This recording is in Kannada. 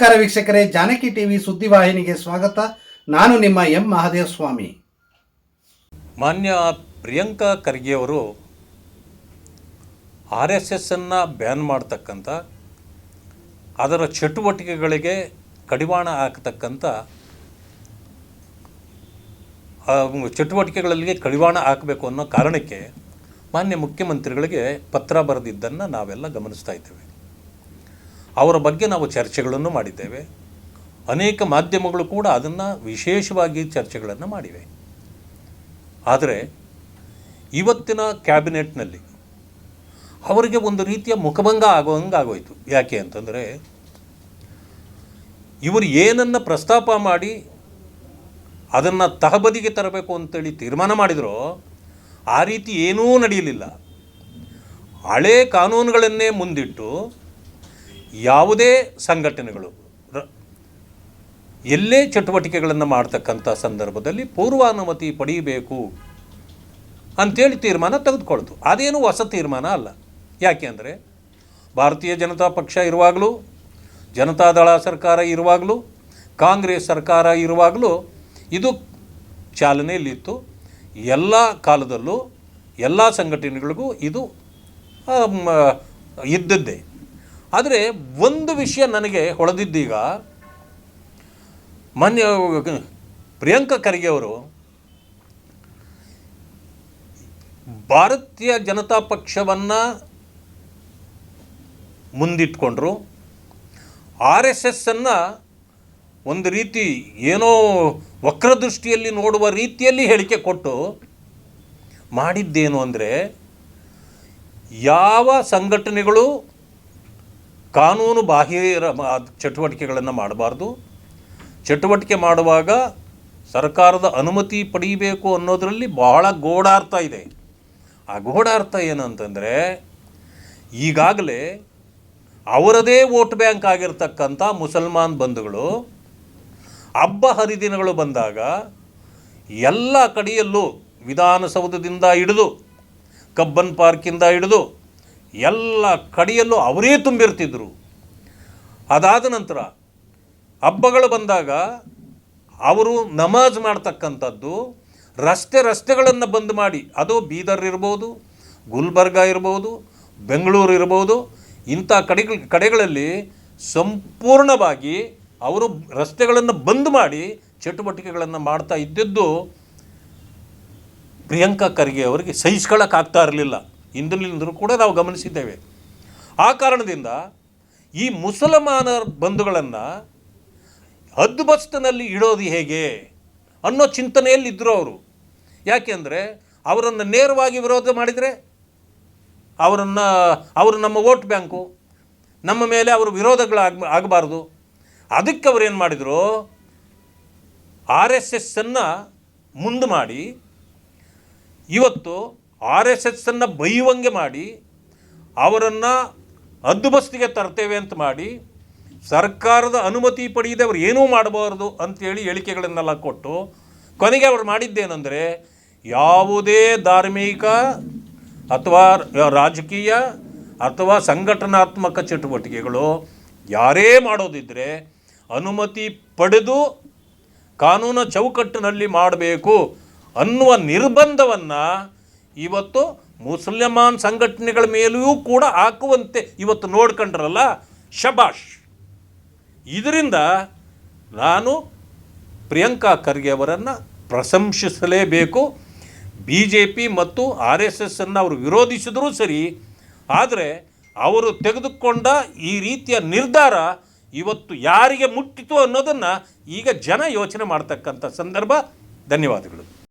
ನಮಸ್ಕಾರ ವೀಕ್ಷಕರೇ, ಜಾನಕಿ ಟಿವಿ ಸುದ್ದಿವಾಹಿನಿಗೆ ಸ್ವಾಗತ. ನಾನು ನಿಮ್ಮ ಎಂ ಮಹಾದೇವ ಸ್ವಾಮಿ ಮಾನ್ಯ ಪ್ರಿಯಾಂಕಾ ಖರ್ಗೆಯವರು ಆರ್ ಎಸ್ ಎಸ್ಸನ್ನು ಬ್ಯಾನ್ ಮಾಡ್ತಕ್ಕಂಥ, ಅದರ ಚಟುವಟಿಕೆಗಳಿಗೆ ಕಡಿವಾಣ ಹಾಕತಕ್ಕಂಥ ಚಟುವಟಿಕೆಗಳಲ್ಲಿ ಕಡಿವಾಣ ಹಾಕಬೇಕು ಅನ್ನೋ ಕಾರಣಕ್ಕೆ ಮಾನ್ಯ ಮುಖ್ಯಮಂತ್ರಿಗಳಿಗೆ ಪತ್ರ ಬರೆದಿದ್ದನ್ನು ನಾವೆಲ್ಲ ಗಮನಿಸ್ತಾ ಇದ್ದೇವೆ. ಅವರ ಬಗ್ಗೆ ನಾವು ಚರ್ಚೆಗಳನ್ನು ಮಾಡಿದ್ದೇವೆ. ಅನೇಕ ಮಾಧ್ಯಮಗಳು ಕೂಡ ಅದನ್ನು ವಿಶೇಷವಾಗಿ ಚರ್ಚೆಗಳನ್ನು ಮಾಡಿವೆ. ಆದರೆ ಇವತ್ತಿನ ಕ್ಯಾಬಿನೆಟ್ನಲ್ಲಿ ಅವರಿಗೆ ಒಂದು ರೀತಿಯ ಮುಖಭಂಗ ಆಗುವಂಗೆ ಆಗೋಯಿತು ಯಾಕೆ ಅಂತಂದರೆ ಇವರು ಏನನ್ನು ಪ್ರಸ್ತಾಪ ಮಾಡಿ ಅದನ್ನು ತಹಬದಿಗೆ ತರಬೇಕು ಅಂತೇಳಿ ತೀರ್ಮಾನ ಮಾಡಿದರೋ ಆ ರೀತಿ ಏನೂ ನಡೆಯಲಿಲ್ಲ. ಹಳೇ ಕಾನೂನುಗಳನ್ನೇ ಮುಂದಿಟ್ಟು ಯಾವುದೇ ಸಂಘಟನೆಗಳು ಎಲ್ಲೇ ಚಟುವಟಿಕೆಗಳನ್ನು ಮಾಡ್ತಕ್ಕಂಥ ಸಂದರ್ಭದಲ್ಲಿ ಪೂರ್ವಾನುಮತಿ ಪಡೆಯಬೇಕು ಅಂಥೇಳಿ ತೀರ್ಮಾನ ತೆಗೆದುಕೊಳ್ತು ಅದೇನು ಹೊಸ ತೀರ್ಮಾನ ಅಲ್ಲ. ಯಾಕೆ ಅಂದರೆ ಭಾರತೀಯ ಜನತಾ ಪಕ್ಷ ಇರುವಾಗಲೂ ಜನತಾದಳ ಸರ್ಕಾರ ಇರುವಾಗಲೂ, ಕಾಂಗ್ರೆಸ್ ಸರ್ಕಾರ ಇರುವಾಗಲೂ ಇದು ಚಾಲನೆಯಲ್ಲಿತ್ತು. ಎಲ್ಲ ಕಾಲದಲ್ಲೂ ಎಲ್ಲ ಸಂಘಟನೆಗಳಿಗೂ ಇದು ಇದ್ದದ್ದೇ. ಆದರೆ ಒಂದು ವಿಷಯ ನನಗೆ ಹೊಳೆದಿದ್ದೀಗ. ಮೊನ್ನೆ ಪ್ರಿಯಾಂಕ ಖರ್ಗೆ ಅವರು ಭಾರತೀಯ ಜನತಾ ಪಕ್ಷವನ್ನು ಮುಂದಿಟ್ಕೊಂಡ್ರು. ಆರ್ ಎಸ್ ಎಸ್ಸನ್ನು ಒಂದು ರೀತಿ ಏನೋ ವಕ್ರದೃಷ್ಟಿಯಲ್ಲಿ ನೋಡುವ ರೀತಿಯಲ್ಲಿ ಹೇಳಿಕೆ ಕೊಟ್ಟು ಮಾಡಿದ್ದೇನು ಅಂದರೆ ಯಾವ ಸಂಘಟನೆಗಳು ಕಾನೂನು ಬಾಹಿರ ಚಟುವಟಿಕೆಗಳನ್ನು ಮಾಡಬಾರ್ದು. ಚಟುವಟಿಕೆ ಮಾಡುವಾಗ ಸರ್ಕಾರದ ಅನುಮತಿ ಪಡೀಬೇಕು ಅನ್ನೋದರಲ್ಲಿ ಬಹಳ ಗೋಡಾರ್ಥ ಇದೆ. ಆ ಗೋಡಾರ್ಥ ಏನಂತಂದರೆ, ಈಗಾಗಲೇ ಅವರದೇ ವೋಟ್ ಬ್ಯಾಂಕ್ ಆಗಿರ್ತಕ್ಕಂಥ ಮುಸಲ್ಮಾನ್ ಬಂಧುಗಳು ಹಬ್ಬ ಹರಿದಿನಗಳು ಬಂದಾಗ ಎಲ್ಲ ಕಡೆಯಲ್ಲೂ ವಿಧಾನಸೌಧದಿಂದ ಹಿಡಿದು, ಕಬ್ಬನ್ ಪಾರ್ಕಿಂದ ಹಿಡಿದು ಎಲ್ಲ ಕಡೆಯಲ್ಲೂ ಅವರೇ ತುಂಬಿರ್ತಿದ್ರು. ಅದಾದ ನಂತರ ಹಬ್ಬಗಳು ಬಂದಾಗ ಅವರು ನಮಾಜ್ ಮಾಡ್ತಕ್ಕಂಥದ್ದು ರಸ್ತೆ ರಸ್ತೆಗಳನ್ನು ಬಂದ್ ಮಾಡಿ, ಅದು ಬೀದರ್ ಇರ್ಬೋದು, ಗುಲ್ಬರ್ಗ ಇರ್ಬೋದು, ಬೆಂಗಳೂರು ಇರ್ಬೋದು, ಇಂಥ ಕಡೆ ಕಡೆಗಳಲ್ಲಿ ಸಂಪೂರ್ಣವಾಗಿ ಅವರು ರಸ್ತೆಗಳನ್ನು ಬಂದ್ ಮಾಡಿ ಚಟುವಟಿಕೆಗಳನ್ನು ಮಾಡ್ತಾ ಇದ್ದಿದ್ದು ಪ್ರಿಯಾಂಕಾ ಖರ್ಗೆ ಅವರಿಗೆ ಸಹಿಸ್ಕೊಳ್ಳೋಕ್ಕಾಗ್ತಾ ಇರಲಿಲ್ಲ. ಇಂದಿನಿಂದಲೂ ಕೂಡ ನಾವು ಗಮನಿಸಿದ್ದೇವೆ. ಆ ಕಾರಣದಿಂದ ಈ ಮುಸಲ್ಮಾನರ ಬಂಧುಗಳನ್ನು ಹದ್ದುಬಸ್ತಿನಲ್ಲಿ ಇಡೋದು ಹೇಗೆ ಅನ್ನೋ ಚಿಂತನೆಯಲ್ಲಿದ್ದರು ಅವರು. ಯಾಕೆಂದರೆ ಅವರನ್ನು ನೇರವಾಗಿ ವಿರೋಧ ಮಾಡಿದರೆ ಅವರನ್ನು, ಅವರು ನಮ್ಮ ವೋಟ್ ಬ್ಯಾಂಕು, ನಮ್ಮ ಮೇಲೆ ಅವರು ವಿರೋಧಗಳಾಗ, ಆಗಬಾರ್ದು. ಅದಕ್ಕೆ ಅವರು ಏನು ಮಾಡಿದರು? ಆರ್ ಎಸ್ ಎಸ್ಸನ್ನು ಮುಂದೆ ಮಾಡಿ ಇವತ್ತು ಆರ್ ಎಸ್ ಎಸ್ಸನ್ನು ಬೈಯುವಂಗೆ ಮಾಡಿ, ಅವರನ್ನು ಹದ್ದುಬಸ್ತಿಗೆ ತರ್ತೇವೆ ಅಂತ ಮಾಡಿ, ಸರ್ಕಾರದ ಅನುಮತಿ ಪಡೆಯದೆ ಅವ್ರು ಏನೂ ಮಾಡಬಾರ್ದು ಅಂತೇಳಿ ಹೇಳಿಕೆಗಳನ್ನೆಲ್ಲ ಕೊಟ್ಟು, ಕೊನೆಗೆ ಅವರು ಮಾಡಿದ್ದೇನೆಂದರೆ ಯಾವುದೇ ಧಾರ್ಮಿಕ ಅಥವಾ ರಾಜಕೀಯ ಅಥವಾ ಸಂಘಟನಾತ್ಮಕ ಚಟುವಟಿಕೆಗಳು ಯಾರೇ ಮಾಡೋದಿದ್ದರೆ ಅನುಮತಿ ಪಡೆದು ಕಾನೂನು ಚೌಕಟ್ಟಿನಲ್ಲಿ ಮಾಡಬೇಕು ಅನ್ನುವ ನಿರ್ಬಂಧವನ್ನು ಇವತ್ತು ಮುಸಲ್ಮಾನ್ ಸಂಘಟನೆಗಳ ಮೇಲೆಯೂ ಕೂಡ ಹಾಕುವಂತೆ ಇವತ್ತು ನೋಡ್ಕೊಂಡ್ರಲ್ಲ ಶಬಾಷ್. ಇದರಿಂದ ನಾನು ಪ್ರಿಯಾಂಕಾ ಖರ್ಗೆ ಅವರನ್ನು ಪ್ರಶಂಸಿಸಲೇಬೇಕು. ಬಿ ಜೆ ಪಿ ಮತ್ತು ಆರ್ ಎಸ್ ಎಸ್ಸನ್ನು ಅವರು ವಿರೋಧಿಸಿದರೂ ಸರಿ, ಆದರೆ ಅವರು ತೆಗೆದುಕೊಂಡ ಈ ರೀತಿಯ ನಿರ್ಧಾರ ಇವತ್ತು ಯಾರಿಗೆ ಮುಟ್ಟಿತು ಅನ್ನೋದನ್ನು ಈಗ ಜನ ಯೋಚನೆ ಮಾಡ್ತಕ್ಕಂಥ ಸಂದರ್ಭ. ಧನ್ಯವಾದಗಳು.